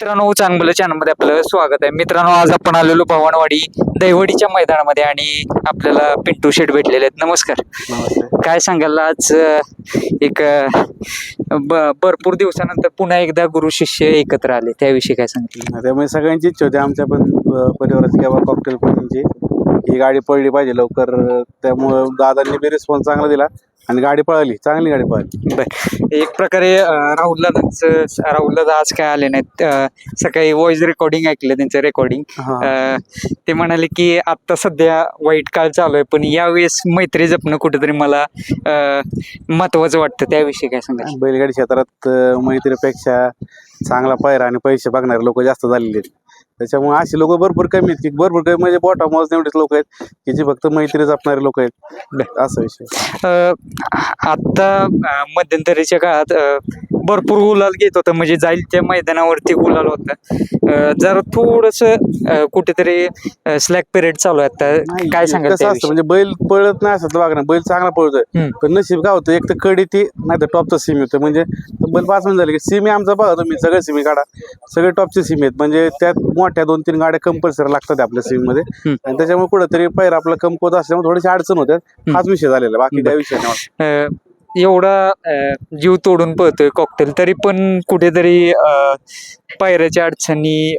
मित्रांनो चांगलं चॅनलमध्ये आपलं स्वागत आहे. मित्रांनो आज आपण आलेलो भवानवाडी दैवडीच्या मैदानामध्ये आणि आपल्याला पिंटू शेट भेटलेले आहेत. नमस्कार. काय सांगाल आज एक ब- भरपूर दिवसानंतर पुन्हा एकदा गुरु शिष्य एकत्र आले. त्याविषयी काय सांगितलं त्यामुळे सगळ्यांची इच्छा होती. आमच्या पण अ, परिवाराची किंवा कॉकटेल पॉईंटची ही गाडी पळली पाहिजे लवकर. त्यामुळं दादांनी बी रिस्पॉन्स चांगला दिला. आणि गाडी पळाली चांगली गाडी पळाली. एक प्रकारे अं, राहुल दादांचं राहुल दादा आज काय आले नाहीत. अं, सकाळी व्हॉइस रेकॉर्डिंग ऐकलं त्यांचं रेकॉर्डिंग हा. ते म्हणाले की आता सध्या वाईट काळ चालू आहे पण यावेळेस मैत्री जपणं कुठेतरी मला अं, महत्वाचं वाटतं. त्याविषयी काय सांगा बैलगाडी क्षेत्रात अ, मैत्रीपेक्षा चांगला पायरा आणि पैसे बघणारे लोक जास्त झालेले आहेत. त्याच्यामुळे असे लोक भरपूर कमी आहेत की भरपूर कमी म्हणजे बोटा मोज एवढेच लोक आहेत की जे फक्त मैत्री जपणारे लोक आहेत. असा विषय. आता मध्यंतरीच्या काळात भरपूर गुलाल घेत होतं. म्हणजे जाईल त्या मैदानावरती गुलाल होतं. जरा थोडस कुठेतरी स्लॅक पिरियड चालू आहे आता. काय कसं असतं? म्हणजे बैल पळत नाही असं बघा ना बैल चांगला पळतोय. पण नशीब काय होतं? एक तर कडी ती नाही तर टॉपचा सीम येतो म्हणजे बैल पाच मिनिट झाले की सीमी आमचा बघा तुम्ही. सगळे सीमी काढा. सगळे टॉपचे सीम आहेत म्हणजे त्यात मोठ्या दोन तीन गाड्या कंपल्सरी लागतात आपल्या सीममध्ये. आणि त्याच्यामुळे कुठेतरी पैर आपला कमकुवत असल्यामुळे थोडीशी अडचण होते हाच विषय झालेला बाकी काय विषय नाही एवढा जीव तोडून पळतोय कॉकटेल तरी पण कुठेतरी पायऱ्याच्या अडचणी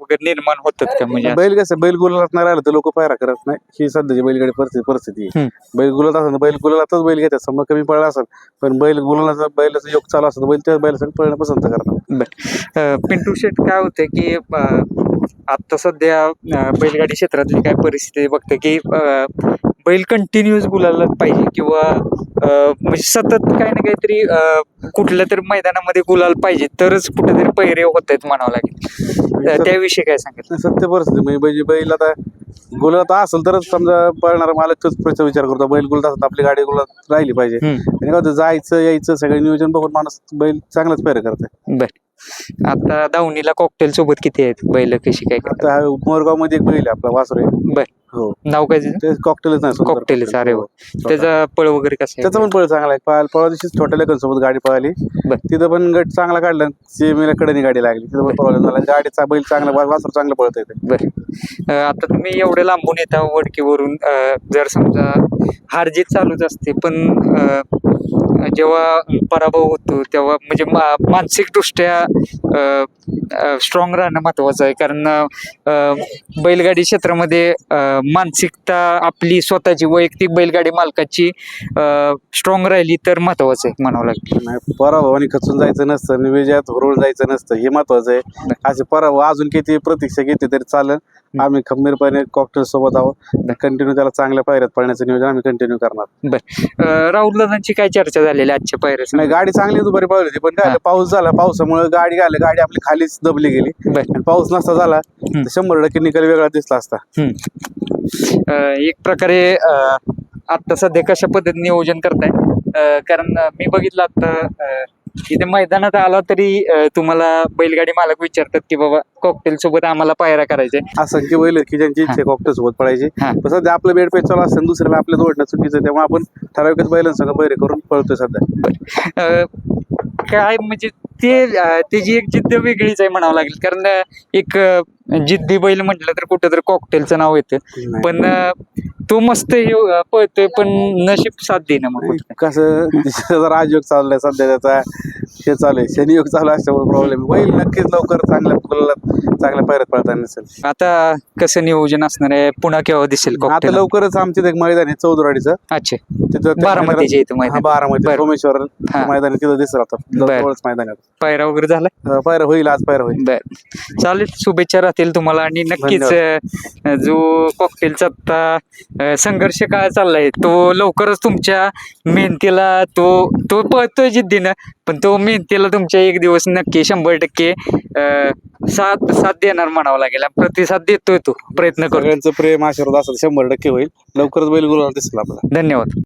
वगैरे निर्माण होतात का? म्हणजे बैल कसं बैल गुलालात नाही राहिलं तर लोक पायरा करत नाही. ही सध्याची बैलगाडी परिस्थिती परिस्थिती. बैल गुलात असेल तर बैल गुलालातच बैल घेतात. समजा कमी पळला असेल पण बैल गुलालाचा बैलाचा योग चालू असेल तर बैल त्या बैलासाठी पळणं पसंत करतात. पिंटू शेट काय होतं की अं, आता सध्या बैलगाडी क्षेत्रातली काय परिस्थिती बघते की बैल कंटिन्युअस गुलाला पाहिजे किंवा अं, म्हणजे सतत काही ना काहीतरी अं, कुठल्या तरी मैदानामध्ये गुलाल पाहिजे तरच कुठेतरी पैरे होत आहेत म्हणावं लागेल. त्याविषयी काय सांगितलं सत्य परिस्थिती म्हणजे बैल आता गुलात असेल तरच समजा पळणारा मालक तोच पुढचा विचार करतो. बैल गुलात असेल तर आपली गाडी गुलात राहिली पाहिजे. आणि काय होतं जायचं यायचं सगळं नियोजन बघून माणूस बैल चांगलाच पैर करते बर. आता दावणीला कॉकटेल सोबत किती आहेत बैल कशी काय करतात आता मोरगावमध्ये एक बैल आहे आपला वासर. बर. हो. नाव काय त्याचं? ते कॉकटेलच नाही सुंदर Cocktail च, अरे. वा. त्याचा पळ वगैरे कसं आहे? त्याचा पण पळ चांगला आहे. पळा दिवशीच छोट्या लेखांसोबत गाडी पळाली. बर. तिथं पण गट चांगला काढला सीमेला कडनी गाडी लागली. तिथं पण प्रॉब्लेम झाला. गाडीचा बैल चांगला वा- वासर चांगलं पळत येते बर. अं, आता तुम्ही एवढे लांबून येता वडकीवरून. अं, जर समजा हारजीत चालूच असते पण अं, जेव्हा पराभव होतो तेव्हा म्हणजे मा- मानसिकदृष्ट्या स्ट्रॉंग राहणं महत्वाचं आहे. कारण बैलगाडी क्षेत्रामध्ये मानसिकता आपली स्वतःची वैयक्तिक बैलगाडी मालकाची स्ट्रॉंग राहिली तर महत्वाचं आहे म्हणावं लागेल. नाही पराभवानी खचून जायचं नसतं विजयात हुरळ जायचं नसतं हे महत्वाचं आहे. असे पराभव अजून किती प्रतीक्षा घेते तरी चालेल. आम्ही खंबीरपणे कॉकटेल सोबत आहोत. कंटिन्यू त्याला चांगल्या पायऱ्यात पळण्याचं नियोजन आम्ही कंटिन्यू करणार. अं, राहुल दादांची काय चर्चा झालेली आजच्या पायऱ्या नाही गाडी चांगली दुपारी पळली होती पण काय पाऊस झाला. पावसामुळे गाडी गाली गाडी आपली खालीच दबली गेली. बर. आणि पाऊस नसता झाला तर शंभर टक्के निकाल वेगळा दिसला असता. अं, एक प्रकारे अं, आता सध्या कशा पद्धतीने नियोजन करताय? अं, कारण अं, मी बघितलं आता अं, इथे मैदानात आला तरी अं, तुम्हाला बैलगाडी मालक विचारतात की बाबा कॉकटेल सोबत आम्हाला पायरा करायचे असंख्य बैल आहेत की ज्यांची इच्छा कॉकटेल सोबत पळायची. हा. पण सध्या आपलं बेड पेच चालू असतं दुसऱ्याला आपल्या जोडणं चुकीचं आहे. त्यामुळे आपण ठराविकच बैलांसंग पैरे करून पळतोय सध्या. अं, काय म्हणजे ते त्याची एक जिद्द वेगळीच आहे म्हणावं लागेल. कारण एक जिद्दी बैल म्हटलं तर कुठं कॉकटेलचं नाव येतं. पण तो मस्त हे, पळतोय पण नशीब साथ देणं मग. कसं राजयोग चाललाय सध्या त्याचा. हे चालू आहे. शनियोग चालू असल्यामुळे प्रॉब्लेम बैल नक्कीच लवकर चांगल्या गुलाला चांगल्या पायऱ्यात पळताना दिसेल. आता कसं नियोजन असणार आहे? पुन्हा केव्हा दिसेल आता लवकरच आमचे एक मैदान आहे चौदुराडीचं अच्छा. तिथं ते बारामतीच्या इथं हा, मैदान बारामती बरं. सोमेश्वर हा. मैदान आहे, तिथं दिसत आता. बरं. जवळच मैदान आहे पायरा वगैरे झाला? अं, पायऱ्या होईल आज पायऱ्या होईल. बर. चालेल शुभेच्छा राहतील तुम्हाला आणि नक्कीच अं, जो कॉकटेलचा आता अं, संघर्ष काय चाललाय तो लवकरच तुमच्या मेहनतीला तो तो पळतोय जिद्दीनं पण तो मेहनतीला तुमच्या एक दिवस नक्की शंभर टक्के अं, साथ साथ देणार म्हणावं लागेल. प्रतिसाद देतोय तो प्रयत्न करू सगळ्यांचं प्रेम आशीर्वाद असेल शंभर टक्के होईल. लवकरच बैल गुलाला दिसेल आपला धन्यवाद.